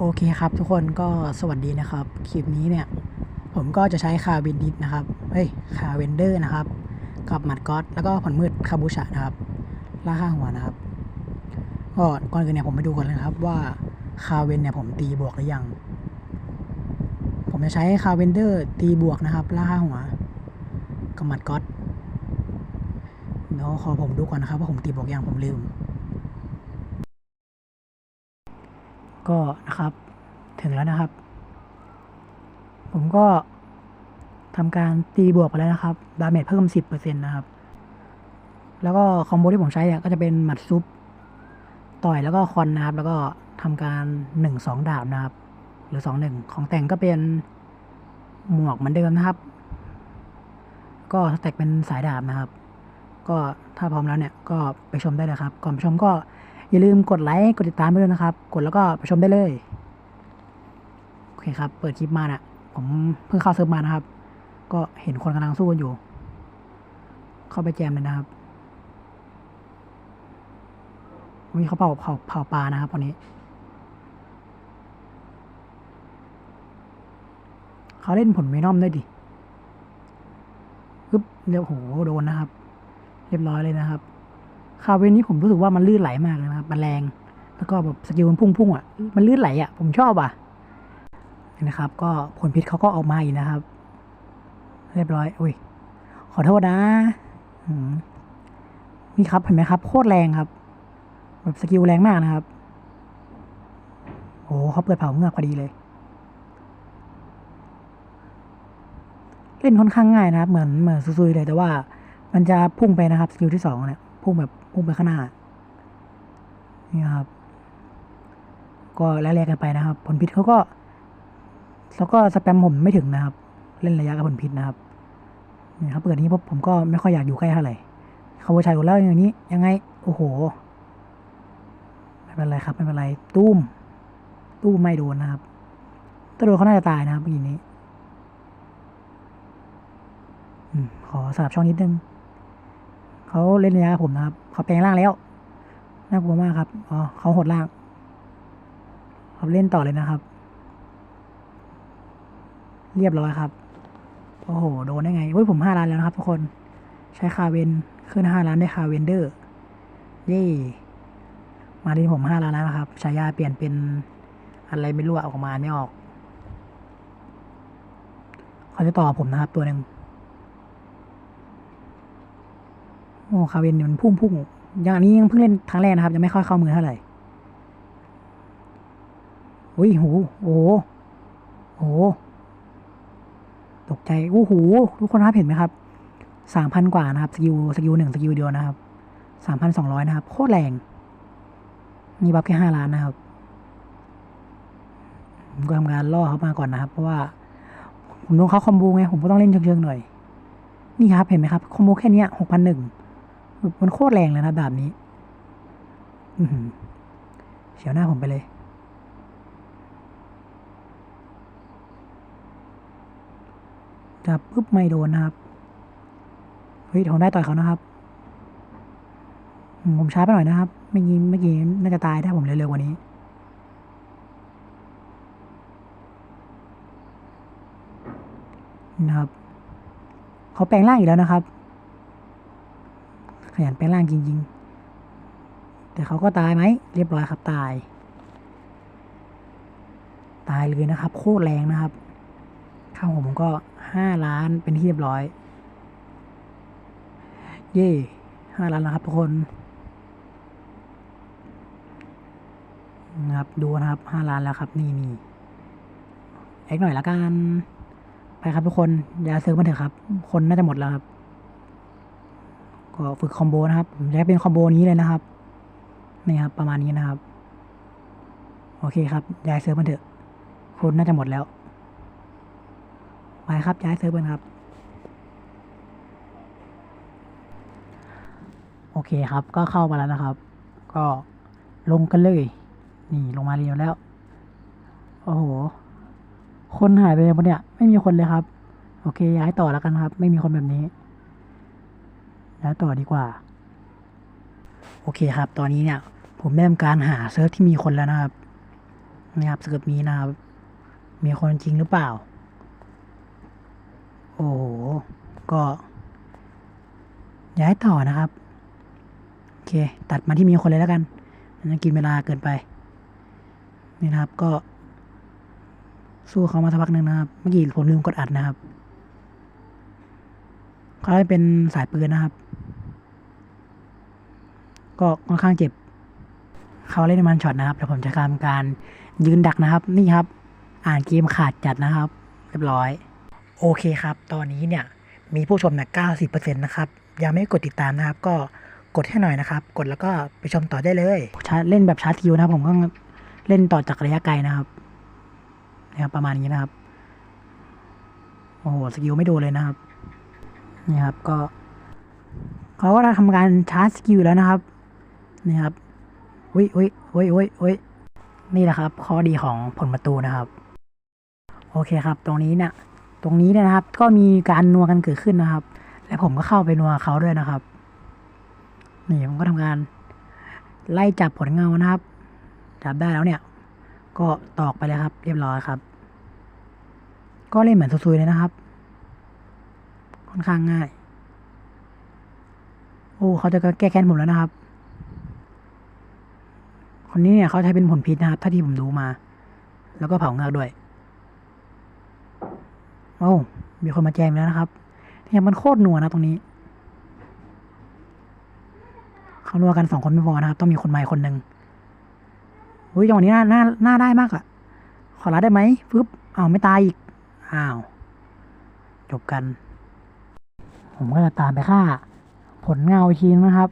โอเคครับทุกคนก็สวัสดีนะครับ คลิปนี้เนี่ย ผมก็จะใช้คาเวนดิสนะครับเฮ้ยคาเวนเดอร์นะครับ กับมัดก๊อตแล้วก็ผลมืดคาบูชะนะครับล่าข้างหัวนะครับก็ก่อนอื่นเนี่ยผมไปดูก่อนเลยครับว่าคาเวนเนี่ยผมตีบวกหรือยัง ผมจะใช้คาเวนเดอร์ตีบวกนะครับล่าข้างหัวกับมัดก๊อตเดี๋ยวขอผมดูก่อนนะครับว่าผมตีบวกยังผมลืม ก็นะครับ ถึงแล้วนะครับ ผมก็ทำการตีบวกไปแล้วนะครับ ดาเมจเพิ่ม 10%นะครับ แล้วก็คอมโบที่ผมใช้เนี่ยก็จะเป็นหมัดซุป ต่อยแล้วก็คอนนะครับ แล้วก็ทำการ 1-2 ดาบนะครับ หรือ 2-1 ของแต่งก็เป็นหมวกเหมือนเดิมนะครับ ก็แตกเป็นสายดาบนะครับ ก็ถ้าพร้อมแล้วเนี่ยก็ไปชมได้เลยครับ ก่อนไปชมก็ อย่าลืมกดไลค์กดติดตามไปด้วยนะครับ กดแล้วก็ไปชมได้เลย โอเคครับ เปิดคลิปมาน่ะ ผมเพิ่งเข้าเซิร์ฟมานะครับ ก็เห็นคนกำลังสู้กันอยู่ เข้าไปแจมเลยนะครับวันนี้เขาเผาเผาเผาปลานะครับวันนี้ เขาเล่นผลเวนอมด้วยดิปึ๊บเดี๋ยวโหโดนนะครับ เรียบร้อยเลยนะครับ คาเวนนี้ผมรู้สึกว่ามันลื่นไหลมากเลยนะครับมันแรง แล้วก็แบบสกิลมันพุ่งๆอะ มันลื่นไหลอะ ผมชอบอะนี่นะครับ ก็ผลพิษเขาก็ออกมาอีกนะครับ เรียบร้อย อุ้ย ขอโทษนะมนี่ครับ เห็นไหมครับ โคตรแรงครับ แบบสกิลแรงมากนะครับ โอ้เขาเปิดเผาเงือกพอดีเลย เล่นค่อนข้างง่ายนะครับ เหมือนเหมือนซุยๆเลย แต่ว่ามันจะพุ่งไปนะครับ สกิลที่สองเนี่ย พุ่งแบบพุ่งไปข้างหน้านี่ครับ ก็แลกๆกันไปนะครับ ผลพิษเขาก็แล้วก็สแปมผมไม่ถึงนะครับ เล่นระยะกับผลพิษนะครับนี่ครับเปิดนี้ปุ๊บผมก็ไม่ค่อยอยากอยู่ใกล้เท่าไหร่เขาชัยของเราอย่างนี้ ยังไง โอ้โห ไม่เป็นไรครับ ไม่เป็นไร ตุ้ม ตุ้มไม่โดนนะครับถ้าโดนเขาน่าจะตายนะครับเมื่อกี้นี้ขอสลับช่องนิดนึง เขาเล่นระยะผมนะครับ เขาแปลงร่างแล้วน่ากลัวมากครับอ๋อเขาหดล่างเขาเล่นต่อเลยนะครับ เรียบร้อยครับโอ้โหโดนได้ไงเฮ้ยผมห้าล้านแล้วนะครับทุกคนใช้คาเวนขึ้นห้าล้านได้คาเวนเดอร์เย่มาที่ผมห้าล้านแล้วนะครับฉายาเปลี่ยนเป็นอะไรไม่รู้อออกมาไม่ออก เขาจะต่อผมนะครับตัวหนึ่ง โอ้คาเวนเนี่ยมันพุ่งพุ่งอย่างนี้ยังเพิ่งเล่นครั้งแรกนะครับ ยังไม่ค่อยเข้ามือเท่าไหร่อุ้ยหูโอ้โหโอ้โหตกใจโอ้โหทุกคนครับเห็นไหมครับสามพันกว่านะครับสกิลสกิลหนึ่งสกิลเดียวนะครับสามพันสองร้อยนะครับ โคตรแรงนี่บัฟแค่ห้าล้านนะครับผมก็ทำการล่อเขามาก่อนนะครับ เพราะว่า ผมโดนเขาคอมโบไงผมก็ต้องเล่นเชิงๆหน่อย นี่ครับเห็นไหมครับคอมโบแค่เนี้หกพันหนึ่ง มันโคตรแรงเลยนะดาบนี้ อืเฉียวหน้าผมไปเลย จับปุ๊บไม่โดนนะครับ เฮ้ยผมได้ต่อยเขานะครับ ผมช้าไปหน่อยนะครับเมื่อกี้เมื่อกี้น่าจะตายถ้าผมเร็วๆกว่านี้นี่นะครับ เขาแปลงร่างอีกแล้วนะครับ ยันแปลงร่างจริง ๆ แต่เขาก็ตายไหม เรียบร้อยครับตาย ตายเลยนะครับ โคตรแรงนะครับข้าวผมก็ห้าล้านเป็นที่เรียบร้อย เย่ห้าล้านแล้วครับทุกคนนะครับดูนะครับห้าล้านแล้วครับนี่นี่เอ็กหน่อยละกันไปครับทุกคน อย่าซื้อมันเถอะครับ คนน่าจะหมดแล้วครับ ฝึกคอมโบนะครับผมจะให้เป็นคอมโบนี้เลยนะครับนี่ครับประมาณนี้นะครับ โอเคครับย้ายเซิร์ฟมันเถอะคนน่าจะหมดแล้วไปครับย้ายเซิร์ฟกันครับ โอเคครับก็เข้ามาแล้วนะครับ ก็ลงกันเลย นี่ลงมาเรียวแล้วโอ้โหคนหายไปเลยหมดเนี่ยไม่มีคนเลยครับ โอเคย้ายต่อแล้วกันครับ ไม่มีคนแบบนี้ ย้ายต่อดีกว่า โอเคครับ ตอนนี้เนี่ย ผมได้ทำการหาเซิร์ฟที่มีคนแล้วนะครับนะครับเกิร์ตมีนะครับ มีคนจริงหรือเปล่า โอ้โห ก็ย้ายต่อนะครับ โอเค ตัดมาที่มีคนเลยแล้วกันมันกินเวลาเกินไปนี่นะครับก็ สู้เขามาสักพักหนึ่งนะครับ เมื่อกี้ผมลืมกดอัดนะครับเขาให้เป็นสายปืนนะครับ ก็ค่อนข้างเจ็บ เขาเล่นมันช็อตนะครับ เดี๋ยวผมจะทำการยืนดักนะครับ นี่ครับ อ่านเกมขาดจัดนะครับ เรียบร้อย โอเคครับ ตอนนี้เนี่ยมีผู้ชมเนี่ย90%นะครับ ยังไม่กดติดตามนะครับ ก็กดให้หน่อยนะครับ กดแล้วก็ไปชมต่อได้เลยชาเล่นแบบชาร์จคิวนะผมก็เล่นต่อจากระยะไกลนะครับนะครับ ประมาณนี้นะครับ โอ้โห สกิลไม่โดนเลยนะครับ นี่ครับ ก็ เขาก็ทำการชาร์จสกิลแล้วนะครับ นี่ครับอุ้ยอุ้ยอุ้ยอุ้ยอุ้ยนี่แหละครับ ข้อดีของผลประตูนะครับ โอเคครับ ตรงนี้เนี่ยตรงนี้เนี่ยนะครับ ก็มีการนัวกันเกิดขึ้นนะครับ และผมก็เข้าไปนัวเขาด้วยนะครับ นี่ผมก็ทำการ ไล่จับผลเงานะครับ จับได้แล้วเนี่ย ก็ตอกไปเลยครับ เรียบร้อยครับ ก็เล่นเหมือนซุยๆเลยนะครับ ค่อนข้างง่าย โอ้เขาจะแก้แค้นผมแล้วนะครับ คนนี้เนี่ยเขาใช้เป็นผลพิษนะครับ ถ้าที่ผมดูมา แล้วก็เผาเงาด้วย โอ้มีคนมาแจมแล้วนะครับเนี่ยมันโคตรนัวนะตรงนี้เขานัวกันสองคนไม่พอนะครับ ต้องมีคนใหม่คนหนึ่งอุ้ยจังหวะนี้น่าน่าน่าได้มากอะขอรับได้ไหมปึ๊บอ้าวไม่ตายอีกอ้าวจบกัน ผมก็จะตามไปฆ่า ผลเงาอีกทีนึงนะครับ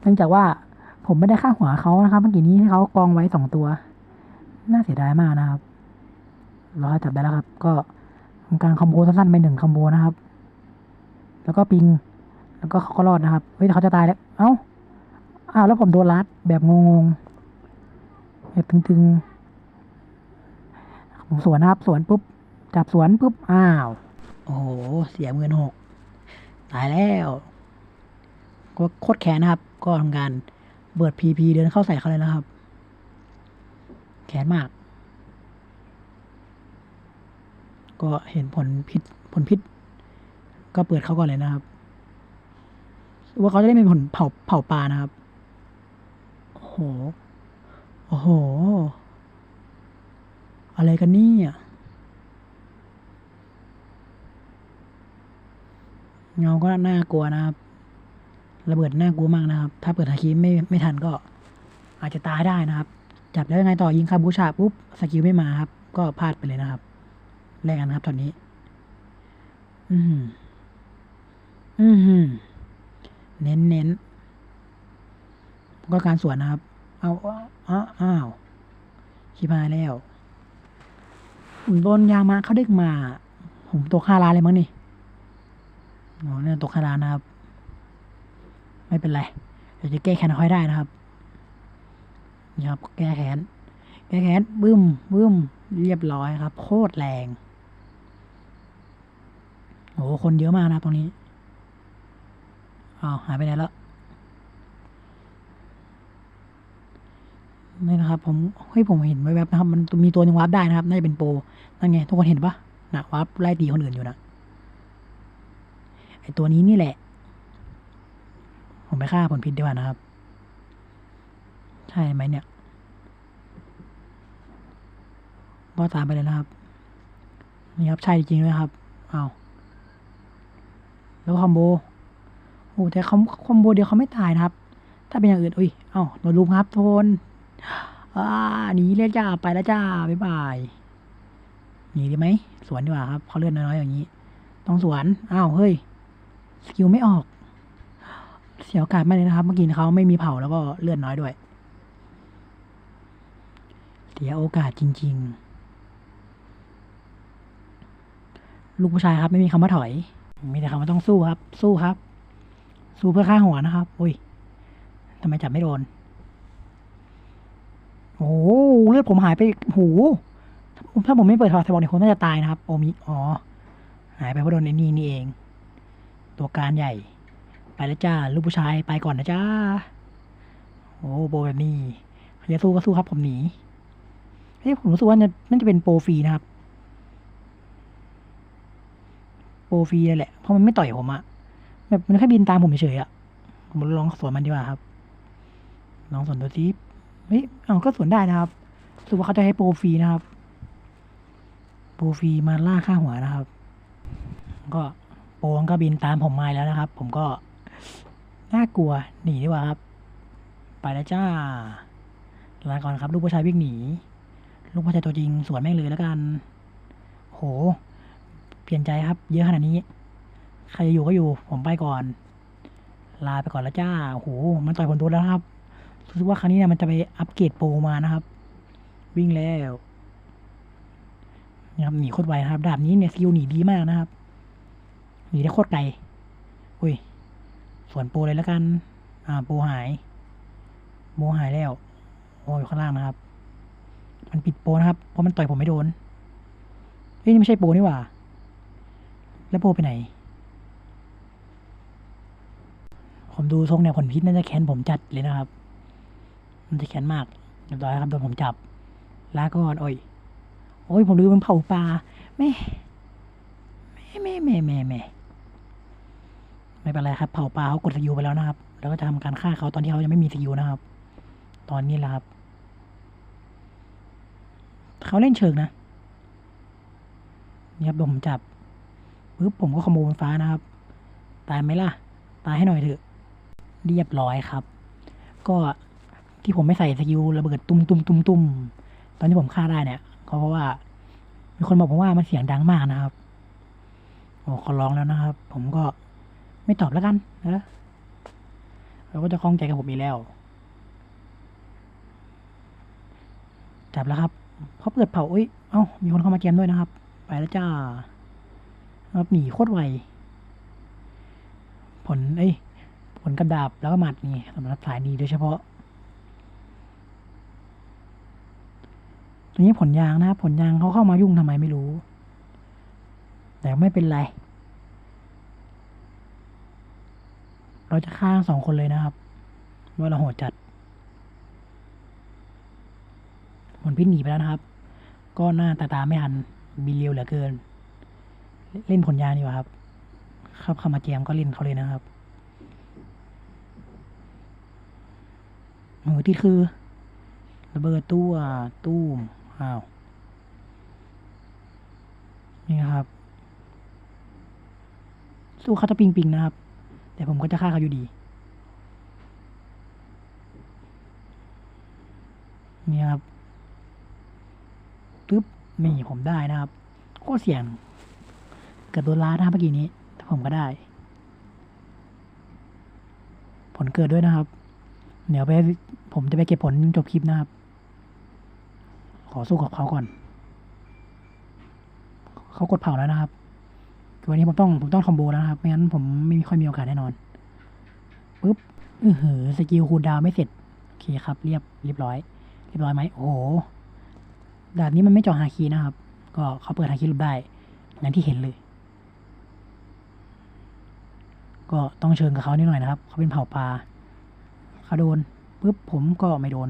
เนื่องจากว่า ผมไม่ได้ฆ่าหัวเขานะครับ เมื่อกี้นี้ให้เขากองไว้สองตัว น่าเสียดายมากนะครับเราจับได้แล้วครับ ก็ทำการคอมโบสั้นๆไปหนึ่งคอมโบนะครับ แล้วก็ปิง แล้วก็เขาก็รอดนะครับ เฮ้ยเขาจะตายแล้ว เอ้า อ้าวแล้วผมโดนรัดแบบงงๆแบบตึงๆผมสวนนะครับ สวนปุ๊บ จับสวนปุ๊บ อ้าว โอ้โห เสียเงินหก ตายแล้ว ก็โคตรแค้นนะครับ ก็ทำการ เบิดพีพีเดินเข้าใส่เขาเลยนะครับแค้นมาก ก็เห็นผลพิษผลพิษ ก็เปิดเขาก่อนเลยนะครับ ว่าเขาจะได้เป็นผลเผาเผาปลานะครับ โอ้โห โอ้โห อะไรกันนี่อะเงาก็น่ากลัวนะครับ ระเบิดน่ากลัวมากนะครับ ถ้าเปิดฮาคิไม่ไม่ทันก็อาจจะตายได้นะครับ จับแล้วยังไงต่อยิงคาบูชาปุ๊บสกิลไม่มาครับ ก็พลาดไปเลยนะครับแรกกันะครับตอนนี้ อืมอืมเน้นเน้นก็การสวนนะครับ เอาอ้าวอ้าวชิบหาแล้วโดนยางมาเขาเด็กมา ผมตกห้าล้านเลยมั้งนี่อ๋อเนี่ยตกห้าล้านนะครับ ไม่เป็นไรเดี๋ยวจะแก้แค้นค่อยได้นะครับนี่ครับแก้แค้นแก้แค้นบึ้มบึ้มเรียบร้อยครับ โคตรแรงโอ้โหคนเยอะมากนะตรงนี้อ้าวหายไปไหนแล้วนี่นะครับ ผมเฮ้ยผมเห็นแวบๆนะครับ มันมีตัวนึงวาร์ปได้นะครับน่าจะเป็นโปรนั่นไง ทุกคนเห็นปะนะวาร์ปไล่ตีคนอื่นอยู่นะไอตัวนี้นี่แหละ ผมไปฆ่าผลพิษดีกว่านะครับ ใช่ไหมเนี่ย ก็ตามไปเลยนะครับ นี่ครับ ใช่จริงๆด้วยครับ เอาแล้วคอมโบ โอ้แต่เขาคอมโบเดียวเขาไม่ตายนะครับ ถ้าเป็นอย่างอื่น อุ้ย เอ้าโดนลุมครับโทนอ่าหนีเลยจ้า ไปแล้วจ้า บ๊ายบายหนีดีไหม สวนดีกว่าครับเขาเลื่อนน้อยๆอย่างนี้ ต้องสวน อ้าว เฮ้ย สกิลไม่ออก สียโอกาสมากเลยนะครับ เมื่อกี้เขาไม่มีเผาแล้วก็เลือนน้อยด้วย เสียโอกาสจริง ๆ ลูกผู้ชายครับ ไม่มีคำว่าถอย มีแต่คำว่าต้องสู้ครับ สู้ครับ สู้เพื่อฆ่าหัวนะครับ อุ้ยทำไมจับไม่โดน โอ้เลือดผมหายไปโอ้โหถ้าผมไม่เปิดทอร์สบอกเนี่ยคงน่าจะตายนะครับ โอมิ อ๋อ หายไปเพราะโดนไอ้นี่นี่เอง ตัวการใหญ่ ไปแล้วจ้า ลูกผู้ชายไปก่อนนะจ้า โอ้โบแบบนี้ใครจะสู้ก็สู้ครับผมหนีเฮ้ยผมรู้สึกว่าน่าน่าจะเป็นโปรฟรีนะครับ โปรฟรีเลยแหละ เพราะมันไม่ต่อยผมอะแบบมันแค่บินตามผมเฉยๆอะผมลองสวนมันดีกว่าครับ ลองสวนดูซิเฮ้ยเอาก็สวนได้นะครับรู้สึกว่าเขาจะให้โปรฟรีนะครับ โปรฟรีมาล่าค่าหัวนะครับ ก็โปรก็บินตามผมมาแล้วนะครับ ผมก็ น่ากลัวหนีดีกว่าครับ ไปแล้วจ้าลาก่อนครับ ลูกผู้ชายวิ่งหนี ลูกผู้ชายตัวจริงสวนแม่งเลยแล้วกัน โห เปลี่ยนใจครับ เยอะขนาดนี้ ใครจะอยู่ก็อยู่ ผมไปก่อน ลาไปก่อนแล้วจ้า โห มันต่อยผมโดนแล้วครับ รู้สึกว่าครั้งนี้เนี่ยมันจะไปอัปเกรดโปรมานะครับ วิ่งแล้วนะครับหนีโคตรไวนะครับ ดาบนี้เนี่ยสกิลหนีดีมากนะครับ หนีได้โคตรไกล อุ้ย ส่วนปรเลยแล้วกัน อ่าปรหายปรหายแล้ว โอ้อยู่ข้างล่างนะครับ มันปิดโปรนะครับ เพราะมันต่อยผมไม่โดนเฮ้ยนี่ไม่ใช่ปรนี่หว่า แล้วปรไปไหน ผมดูทรงเนี่ยผลพิษน่าจะแค้นผมจัดเลยนะครับ มันจะแค้นมากเรียบร้อยครับโดนผมจับลาก่อนโอ้ย โอ้ยผมลืมมันเผาปลาแม่แม่แม่แม่แม่แม่ ไม่เป็นไรครับ เผาปลาเขากดสกิลไปแล้วนะครับ แล้วก็จะทำการฆ่าเขาตอนที่เขายังไม่มีสกิลนะครับ ตอนนี้แหละครับ เขาเล่นเชิงนะ นี่ครับผมจับปึ๊บผมก็ขโมยบนฟ้านะครับ ตายไหมล่ะ ตายให้หน่อยเถอะ เรียบร้อยครับ ก็ที่ผมไม่ใส่สกิลระเบิดตุ้มตุ้มตุ้มตุ้มตอนที่ผมฆ่าได้เนี่ยก็เพราะว่ามีคนบอกผมว่ามันเสียงดังมากนะครับโอ้ขอร้องแล้วนะครับ ผมก็ ไม่ตอบแล้วกันนะเราก็จะคล้องใจกับผมอีกแล้ว จับแล้วครับเขาเปิดเผาอุ้ย เอ้า มีคนเข้ามาเกมด้วยนะครับ ไปแล้วจ้าครับหนีโคตรไว ผล เอ้ย ผลกระดาบแล้วก็หมัดนี่สำหรับสายนี้โดยเฉพาะ ตัวนี้ผลยางนะครับผลยางเขาเข้ามายุ่งทำไมไม่รู้ แต่ไม่เป็นไร เราจะฆ่าทั้งสองคนเลยนะครับว่าเราโหดจัดผลพิษหนีไปแล้วนะครับ ก็หน้าตาตาไม่ทันบินเร็วเหลือเกิน เล่นผลยาดีกว่าครับครับเข้ามาแจมก็เล่นเขาเลยนะครับมือที่คือระเบิดตู้อะตู้มอ้าวนี่นะครับ สู้เขาจะปิงปิงนะครับ แต่ผมก็จะฆ่าเขาอยู่ดีนี่ครับปึ๊บนี่ผมได้นะครับโคตรเสี่ยง เกิดโดนล้านะครับเมื่อกี้นี้แต่ผมก็ได้ ผลเกิดด้วยนะครับ เดี๋ยวไปผมจะไปเก็บผลจบคลิปนะครับ ขอสู้กับเขาก่อน เขากดเผาแล้วนะครับ คือวันนี้ผมต้องผมต้องคอมโบแล้วครับ ไม่งั้นผมไม่ค่อยมีโอกาสแน่นอนปุ๊บอือหือสกิลคูลดาวไม่เสร็จ โอเคครับ เรียบเรียบร้อย เรียบร้อยไหมโอ้โหดาบนี้มันไม่จาะฮาคีนะครับ ก็เขาเปิดฮาคีรูปได้ อย่างที่เห็นเลย ก็ต้องเชิญกับเขานิดหน่อยนะครับ เขาเป็นเผ่าปลาเขาโดนปุ๊บผมก็ไม่โดน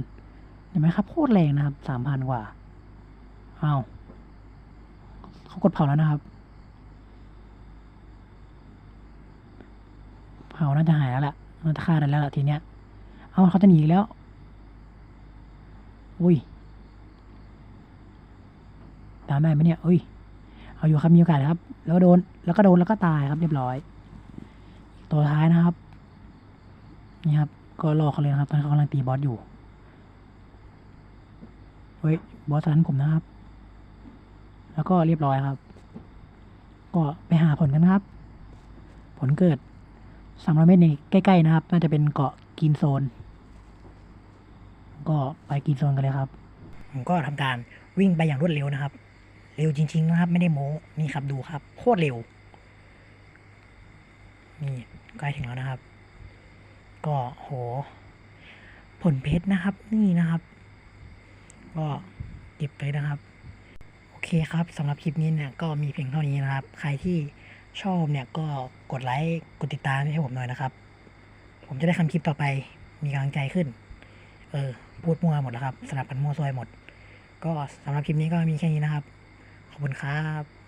เห็นไหมครับโคตรแรงนะครับสามพันกว่าอ้าวเขากดเผาแล้วนะครับ เผาน่าจะหายแล้วล่ะน่าจะฆ่าได้แล้วล่ะทีเนี้ย เอาเขาจะหนีแล้ว อุ้ย ตามได้ไหมเนี่ย อุ้ย เอาอยู่ครับ มีโอกาสครับ แล้วโดน แล้วก็โดน แล้วก็ตายครับ เรียบร้อย ตัวท้ายนะครับ นี่ครับ ก็รอเขาเลยนะครับ ตอนนเขากำลังตีบอสอยู่ เฮ้ย บอสทันผมนะครับ แล้วก็เรียบร้อยครับ ก็ไปหาผลกันครับ ผลเกิด สามร้อยเมตรนี่ใกล้ๆนะครับ น่าจะเป็นเกาะกินโซน ก็ไปกินโซนกันเลยครับ ผมก็ทำการวิ่งไปอย่างรวดเร็วนะครับ เร็วจริง ๆ นะครับ ไม่ได้โม้นี่ครับดูครับ โคตรเร็ว นี่ใกล้ถึงแล้วนะครับ ก็โห ผลเพชรนะครับ นี่นะครับ ก็เก็บเลยนะครับ โอเคครับสำหรับคลิปนี้เนี่ยก็มีเพียงเท่านี้นะครับ ใครที่ ชอบเนี่ยก็กดไลค์กดติดตามให้ผมหน่อยนะครับ ผมจะได้ทำคลิปต่อไปมีกำลังใจขึ้น เออ พูดมั่วหมดแล้วครับสลับกันมั่วซวยหมด ก็สำหรับคลิปนี้ก็มีแค่นี้นะครับ ขอบคุณครับ